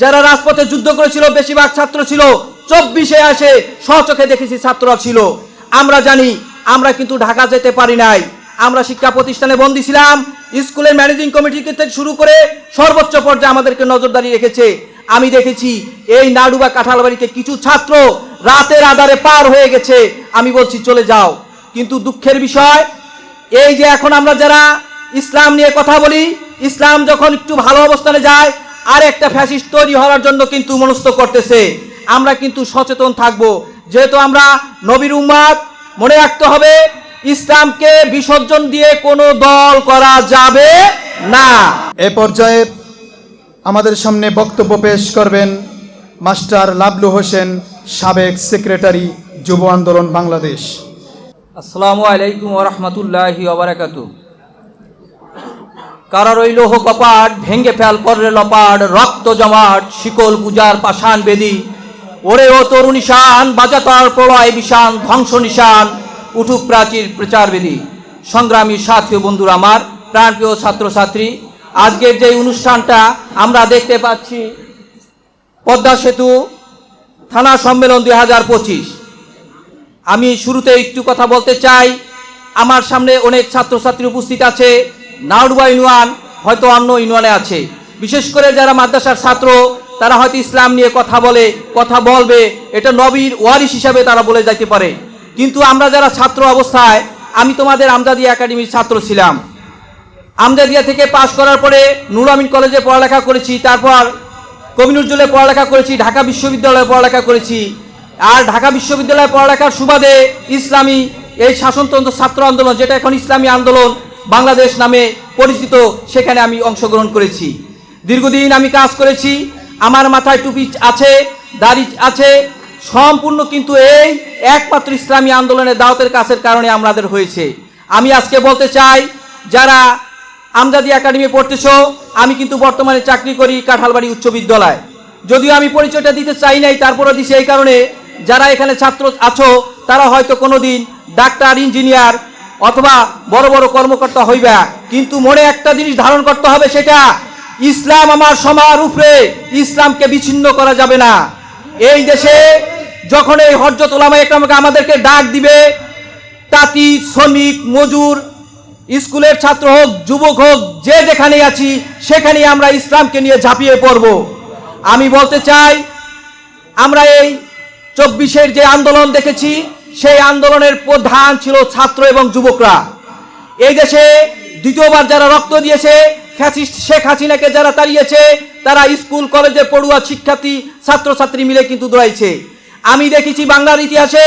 যারা রাজপথে যুদ্ধ করেছিল, বেশিরভাগ ছাত্র ছিল। চব্বিশে আসে সচোখে দেখেছি ছাত্ররা ছিল। আমরা জানি, আমরা কিন্তু ঢাকা যেতে পারি নাই। আমরা শিক্ষা প্রতিষ্ঠানে বন্দী ছিলাম। স্কুলের ম্যানেজিং কমিটি থেকে শুরু করে সর্বোচ্চ পর্যায়ে আমাদেরকে নজরদারি রেখেছে। আমি দেখেছি, এই নাডু নাডুবা কাঁঠালবাড়িতে কিছু ছাত্র রাতের আধারে পার হয়ে গেছে। আমি বলছি, চলে যাও। কিন্তু দুঃখের বিষয়, এই যে এখন আমরা যারা ইসলাম নিয়ে কথা বলি, ইসলাম যখন একটু ভালো অবস্থানে যায় আর একটা ফ্যাসিস্ট তৈরি হওয়ার জন্য কিন্তু মনস্থ করতেছে। আমরা কিন্তু সচেতন থাকব। যেহেতু আমরা নবীর উম্মাদ মনে রাখতে হবে ইসলামকে বিসর্জন দিয়ে কোনো দল করা যাবে না। এ পর্যায়ে আমাদের সামনে বক্তব্য পেশ করবেন মাস্টার লাবলু হোসেন সাবেক সেক্রেটারি যুব আন্দোলন বাংলাদেশ। আসসালামু আলাইকুম ওরহমতুল্লাহি ওবরাকাত কারা রইল হো কপাট ভেঙ্গে ফেল কররে লপাট, রক্ত জমাট, শিকল পূজার পাষাণ বেদি। ওরে ও তরু নিশান বাজাতার প্রলয় বিশান, ধ্বংস নিশান, উঠুক প্রাচীর প্রচার বেদি। সংগ্রামী সাথী বন্ধুরা আমার প্রাণপ্রিয় ছাত্রছাত্রী, আজকের যে অনুষ্ঠানটা আমরা দেখতে পাচ্ছি, পদ্মা সেতু থানা সম্মেলন দুই হাজার পঁচিশ। আমি শুরুতে একটু কথা বলতে চাই। আমার সামনে অনেক ছাত্রছাত্রী উপস্থিত আছে। নাউডুবা ইউনিয়ন হয়তো অন্য ইউনিয়নে আছে। বিশেষ করে যারা মাদ্রাসার ছাত্র, তারা হয়তো ইসলাম নিয়ে কথা বলে, কথা বলবে, এটা নবীর ওয়ারিস হিসাবে তারা বলে যাইতে পারে। কিন্তু আমরা যারা ছাত্র অবস্থায়, আমি তোমাদের আমদাদি একাডেমির ছাত্র ছিলাম। আমজাদিয়া থেকে পাশ করার পরে নুর আমিন কলেজে পড়ালেখা করেছি, তারপর কবিনুজ্জলে পড়ালেখা করেছি, ঢাকা বিশ্ববিদ্যালয়ে পড়ালেখা করেছি। আর ঢাকা বিশ্ববিদ্যালয়ে পড়ালেখার সুবাদে ইসলামী এই শাসনতন্ত্র ছাত্র আন্দোলন, যেটা এখন ইসলামী আন্দোলন বাংলাদেশ নামে পরিচিত, সেখানে আমি অংশগ্রহণ করেছি। দীর্ঘদিন আমি কাজ করেছি, আমার মাথায় টুপি আছে, দাড়ি আছে, সম্পূর্ণ কিন্তু এই একমাত্র ইসলামী আন্দোলনের দাওয়াতের কাছের কারণে আমাদের হয়েছে। আমি আজকে বলতে চাই, যারা আমজাদি একাডেমি পড়তেছ, আমি কিন্তু বর্তমানে চাকরি করি কাঁঠালবাড়ি উচ্চ বিদ্যালয়। যদিও আমি পরিচয়টা দিতে চাই নাই তারপরে দিছি এই কারণে, যারা এখানে ছাত্র আছো, তারা হয়তো কোনোদিন ডাক্তার, ইঞ্জিনিয়ার অথবা বড় বড় কর্মকর্তা হইবা, কিন্তু মনে একটা জিনিস ধারণ করতে হবে সেটা, ইসলাম আমার সমার উপরে ইসলামকে বিচ্ছিন্ন করা যাবে না। এই দেশে যখন এই হরজত ওলামা একরামকে আমাদেরকে ডাক দিবে, তাঁতি, শ্রমিক, মজুর, স্কুলের ছাত্র হোক, যুবক হোক, যে যেখানে আছি, সেখানেই আমরা ইসলামকে নিয়ে ঝাঁপিয়ে পড়ব। আমি বলতে চাই, আমরা এই চব্বিশের যে আন্দোলন দেখেছি সেই আন্দোলনের প্রধান ছিল ছাত্র এবং যুবকরা। এই দেশে দ্বিতীয়বার যারা রক্ত দিয়েছে, ফ্যাসিস্ট শেখ হাসিনাকে যারা তাড়িয়েছে, তারা স্কুল কলেজে পড়ুয়া শিক্ষার্থী, ছাত্রছাত্রী মিলে কিন্তু দৌড়াইছে। আমি দেখেছি বাংলার ইতিহাসে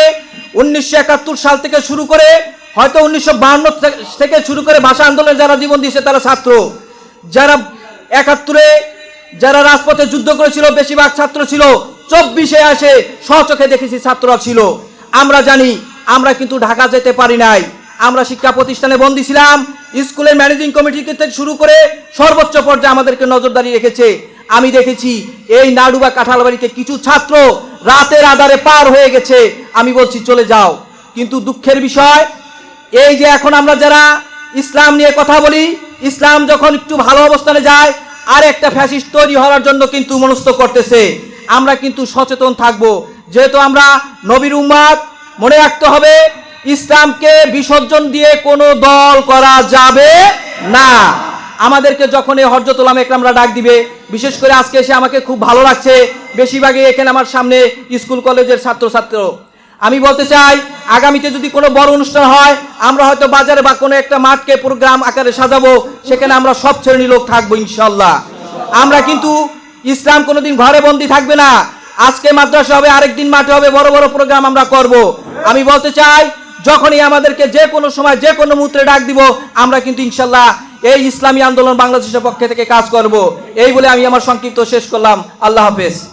উনিশশো একাত্তর সাল থেকে শুরু করে, হয়তো উনিশশো থেকে শুরু করে ভাষা আন্দোলনে যারা জীবন দিয়েছে, তারা ছাত্র। যারা একাত্তরে যারা রাজপথে যুদ্ধ করেছিল, বেশিরভাগ ছাত্র ছিল। চব্বিশে আসে সচোখে দেখেছি ছাত্ররা ছিল। আমরা জানি, আমরা কিন্তু ঢাকা যেতে পারি নাই। আমরা শিক্ষা প্রতিষ্ঠানে বন্দী ছিলাম, স্কুলের ম্যানেজিং কমিটি থেকে শুরু করে সর্বোচ্চ পর্যায়ে আমাদেরকে নজরদারি রেখেছে। আমি দেখেছি, এই নাডুবা কাঁঠালবাড়িতে কিছু ছাত্র রাতের আধারে পার হয়ে গেছে। আমি বলছি, চলে যাও। কিন্তু দুঃখের বিষয়, এই যে এখন আমরা যারা ইসলাম নিয়ে কথা বলি, ইসলাম যখন একটু ভালো অবস্থানে যায় আর একটা ফ্যাসিস্ট তৈরি হওয়ার জন্য কিন্তু মনস্থ করতেছে। আমরা কিন্তু সচেতন থাকব। যেহেতু আমরা নবীর উম্মাদ মনে রাখতে হবে ইসলামকে বিসর্জন দিয়ে কোনো দল করা যাবে না। আমাদেরকে যখন এই হরজত ওলামা একরামরা ডাক দিবে, বিশেষ করে আজকে এসে আমাকে খুব ভালো লাগছে, বেশিরভাগই এখানে আমার সামনে স্কুল কলেজের ছাত্রছাত্র। আমি বলতে চাই, আগামীতে যদি কোনো বড় অনুষ্ঠান হয়, আমরা হয়তো বাজারে বা কোনো একটা মাঠকে প্রোগ্রাম আকারে সাজাবো, সেখানে আমরা সব শ্রেণির লোক থাকব ইনশাল্লাহ আমরা কিন্তু ইসলাম কোনোদিন ঘরে বন্দি থাকবে না। আজকে মাদ্রাসা হবে, আরেকদিন মাঠে হবে, বড় বড় প্রোগ্রাম আমরা করব। আমি বলতে চাই, যখনই আমাদেরকে যে কোনো সময়, যে কোনো মুহূর্তে ডাক দিব, আমরা কিন্তু ইনশাল্লাহ এই ইসলামী আন্দোলন বাংলাদেশের পক্ষে থেকে কাজ করব। এই বলে আমি আমার সংক্ষিপ্ত শেষ করলাম। আল্লাহ হাফেজ।